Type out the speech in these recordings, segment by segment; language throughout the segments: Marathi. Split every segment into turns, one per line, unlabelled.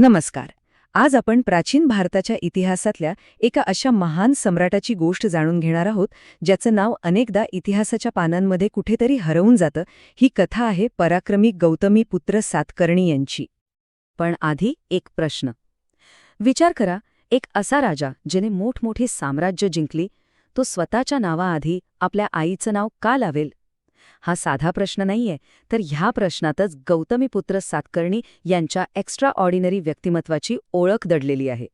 नमस्कार. आज आपण प्राचीन भारताच्या इतिहासातल्या एका अशा महान सम्राटाची गोष्ट जाणून घेणार आहोत ज्याचं नाव अनेकदा इतिहासाच्या पानांमध्ये कुठेतरी हरवून जातं. ही कथा आहे पराक्रमी गौतमी पुत्र सातकर्णी यांची. पण आधी एक प्रश्न. विचार करा एक असा राजा ज्याने मोठमोठी साम्राज्य जिंकली तो स्वतःच्या नावाआधी आपल्या आईचं नाव का लावेल? हा साधा प्रश्न नाहीये. तर ह्या प्रश्नातच गौतमीपुत्र सातकर्णी यांच्या एक्स्ट्रा ऑर्डिनरी व्यक्तिमत्वाची ओळख दडलेली आहे.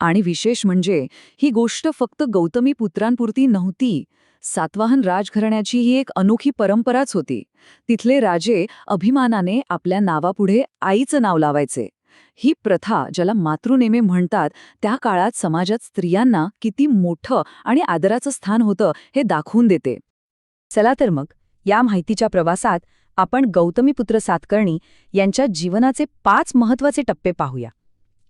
आणि विशेष म्हणजे ही गोष्ट फक्त गौतमीपुत्रांपुरती नव्हती. सातवाहन राजघराण्याची ही एक अनोखी परंपराच होती. तिथले राजे अभिमानाने आपल्या नावापुढे आईचं नाव लावायचे. ही प्रथा ज्याला मातृनेमे म्हणतात त्या काळात समाजात स्त्रियांना किती मोठं आणि आदराचं स्थान होतं हे दाखवून देते.
चला तर मग. या माहितीच्या प्रवासात आपण गौतमीपुत्र सातकर्णी यांच्या जीवनाचे पाच महत्त्वाचे टप्पे पाहूया.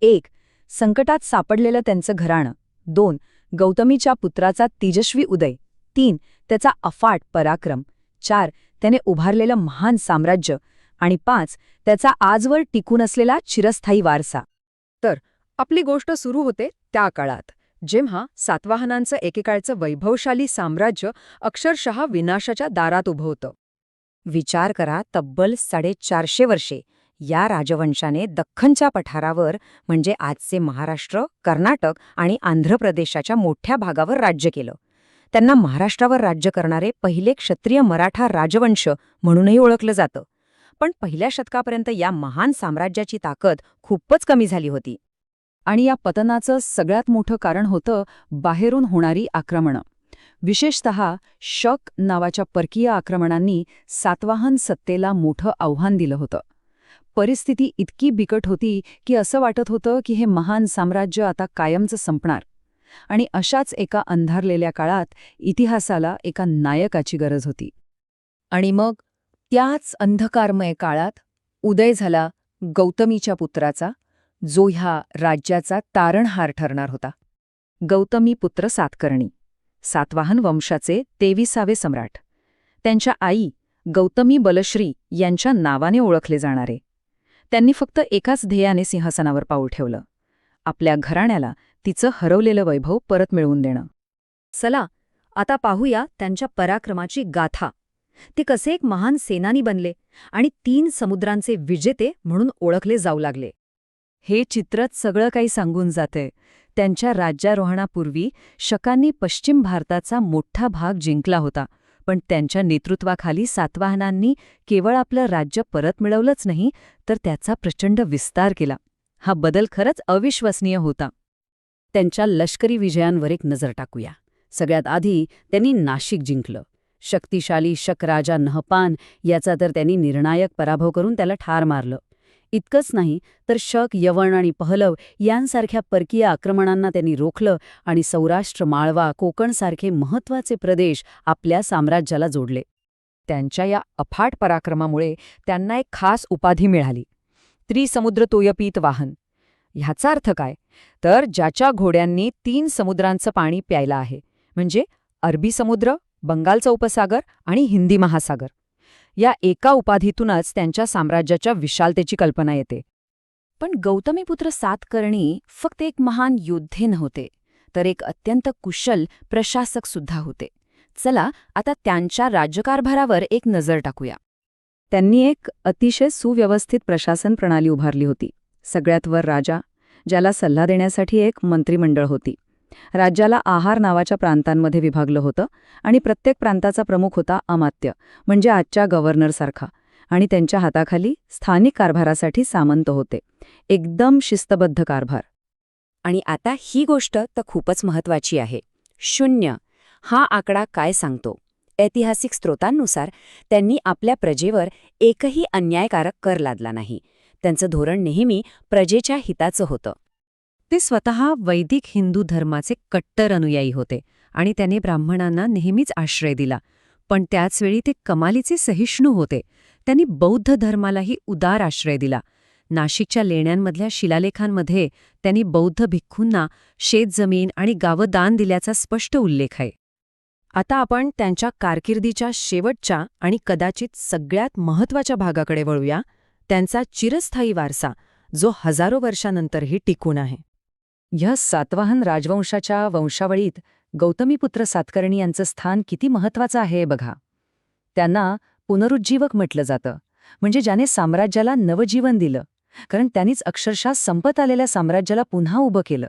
एक संकटात सापडलेलं त्यांचं घराणं. दोन गौतमीच्या पुत्राचा तेजस्वी उदय. तीन त्याचा अफाट पराक्रम. चार त्याने उभारलेलं महान साम्राज्य. आणि पाच त्याचा आजवर टिकून असलेला चिरस्थायी वारसा. तर आपली गोष्ट सुरू होते त्या काळात. जेव्हा सातवाहनांचं एकेकाळचं वैभवशाली साम्राज्य अक्षरशः विनाशाच्या दारात उभं होतं.
विचार करा तब्बल साडेचारशे वर्षे या राजवंशाने दख्खनच्या पठारावर म्हणजे आजचे महाराष्ट्र कर्नाटक आणि आंध्र प्रदेशाच्या मोठ्या भागावर राज्य केलं. त्यांना महाराष्ट्रावर राज्य करणारे पहिले क्षत्रिय मराठा राजवंश म्हणूनही ओळखलं जातं. पण पहिल्या शतकापर्यंत या महान साम्राज्याची ताकद खूपच कमी झाली होती.
आणि या पतनाचं सगळ्यात मोठं कारण होतं बाहेरून होणारी आक्रमणं. विशेषतः शक नावाच्या परकीय आक्रमणांनी सातवाहन सत्तेला मोठं आव्हान दिलं होतं. परिस्थिती इतकी बिकट होती की असं वाटत होतं की हे महान साम्राज्य आता कायमचं संपणार. आणि अशाच एका अंधारलेल्या काळात इतिहासाला एका नायकाची गरज होती.
आणि मग त्याच अंधकारमय काळात उदय झाला गौतमीच्या पुत्राचा जो ह्या राज्याचा तारणहार ठरणार होता.
गौतमी पुत्र सातकर्णी सातवाहन वंशाचे तेविसावे सम्राट. त्यांच्या आई गौतमी बलश्री यांच्या नावाने ओळखले जाणारे. त्यांनी फक्त एकाच ध्येयाने सिंहासनावर पाऊल ठेवलं. आपल्या घराण्याला तिचं हरवलेलं वैभव परत मिळवून देणं.
चला आता पाहूया त्यांच्या पराक्रमाची गाथा. ते कसे एक महान सेनानी बनले आणि तीन समुद्रांचे विजेते म्हणून ओळखले जाऊ लागले.
हे चित्रच सगळं काही सांगून जाते त्यांच्या राज्यारोहणापूर्वी शकांनी पश्चिम भारताचा मोठा भाग जिंकला होता पण त्यांच्या नेतृत्वाखाली सातवाहनांनी केवळ आपलं राज्य परत मिळवलंच नाही तर त्याचा प्रचंड विस्तार केला. हा बदल खरंच अविश्वसनीय होता.
त्यांच्या लष्करी विजयांवर एक नजर टाकूया. सगळ्यात आधी त्यांनी नाशिक जिंकलं. शक्तिशाली शकराजा नहपान याचा तर त्यांनी निर्णायक पराभव करून त्याला ठार मारलं. इतकंच नाही तर शक यवण आणि पहलव यांसारख्या परकीय आक्रमणांना त्यांनी रोखलं आणि सौराष्ट्र माळवा कोकणसारखे महत्त्वाचे प्रदेश आपल्या साम्राज्याला जोडले.
त्यांच्या या अफाट पराक्रमामुळे त्यांना एक खास उपाधी मिळाली. त्रिसमुद्र तोयपीत वाहन. ह्याचा अर्थ काय? तर ज्याच्या घोड्यांनी तीन समुद्रांचं पाणी प्यायला आहे म्हणजे अरबी समुद्र बंगालचा उपसागर आणि हिंदी महासागर. या एका उपाधीतूनच त्यांच्या साम्राज्याच्या विशालतेची कल्पना येते.
पण गौतमीपुत्र सातकर्णी फक्त एक महान योद्धे नव्हते तर एक अत्यंत कुशल प्रशासक सुद्धा होते. चला आता त्यांच्या राज्यकारभारावर एक नजर टाकूया.
त्यांनी एक अतिशय सुव्यवस्थित प्रशासन प्रणाली उभारली होती. सगळ्यात वर राजा ज्याला सल्ला देण्यासाठी एक मंत्रिमंडळ होती. राज्याला आहार नावाच्या प्रांतांमध्ये विभागलं होतं आणि प्रत्येक प्रांताचा प्रमुख होता अमात्य म्हणजे आजच्या गव्हर्नरसारखा आणि त्यांच्या हाताखाली स्थानिक कारभारासाठी सामंत होते. एकदम शिस्तबद्ध कारभार.
आणि आता ही गोष्ट तर खूपच महत्वाची आहे. शून्य. हा आकडा काय सांगतो? ऐतिहासिक स्रोतांनुसार त्यांनी आपल्या प्रजेवर एकही अन्यायकारक कर लादला नाही. त्यांचं धोरण नेहमी प्रजेच्या हिताचं होतं.
ते स्वतः वैदिक हिंदू धर्माचे कट्टर अनुयायी होते आणि त्याने ब्राह्मणांना नेहमीच आश्रय दिला. पण त्याचवेळी ते कमालीचे सहिष्णू होते. त्यांनी बौद्ध धर्मालाही उदार आश्रय दिला. नाशिकच्या लेण्यांमधल्या शिलालेखांमध्ये त्यांनी बौद्ध भिक्खूंना शेतजमीन आणि गावं दान दिल्याचा स्पष्ट उल्लेख आहे. आता आपण त्यांच्या कारकिर्दीच्या शेवटच्या आणि कदाचित सगळ्यात महत्त्वाच्या भागाकडे वळूया. त्यांचा चिरस्थायी वारसा जो हजारो वर्षानंतरही टिकून आहे.
ह्या सातवाहन राजवंशाच्या वंशावळीत गौतमीपुत्र सातकर्णी यांचं स्थान किती महत्वाचं आहे बघा. त्यांना पुनरुज्जीवक म्हटलं जातं म्हणजे ज्याने साम्राज्याला नवजीवन दिलं कारण त्यांनीच अक्षरशः संपत आलेल्या साम्राज्याला पुन्हा उभं केलं.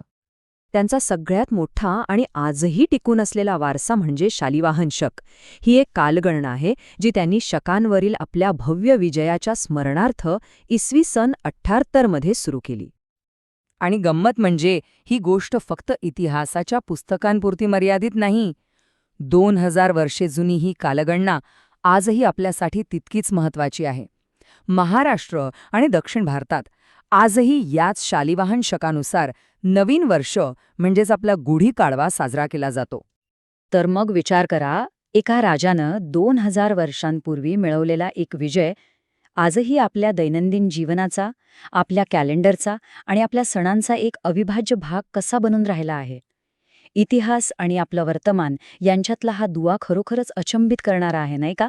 त्यांचा सगळ्यात मोठा आणि आजही टिकून असलेला वारसा म्हणजे शालिवाहन शक. ही एक कालगणना आहे जी त्यांनी शकांवरील आपल्या भव्य विजयाच्या स्मरणार्थ इसवी सन अठ्ठ्याहत्तरमध्ये सुरू केली.
आणि गंमत म्हणजे ही गोष्ट फक्त इतिहासाच्या पुस्तकांपुरती मर्यादित नाही. दोन हजार वर्षे जुनी ही कालगणना आजही आपल्यासाठी तितकीच महत्वाची आहे. महाराष्ट्र आणि दक्षिण भारतात आजही याच शालिवाहन शकानुसार नवीन वर्ष म्हणजेच आपला गुढी काढवा साजरा केला जातो.
तर मग विचार करा एका राजानं दोन हजार वर्षांपूर्वी मिळवलेला एक विजय आजही आपल्या दैनंदिन जीवनाचा आपल्या कॅलेंडरचा आणि आपल्या सणांचा एक अविभाज्य भाग कसा बनून राहिला आहे? इतिहास आणि आपलं वर्तमान यांच्यातला हा दुवा खरोखरच अचंबित करणारा आहे नाही का?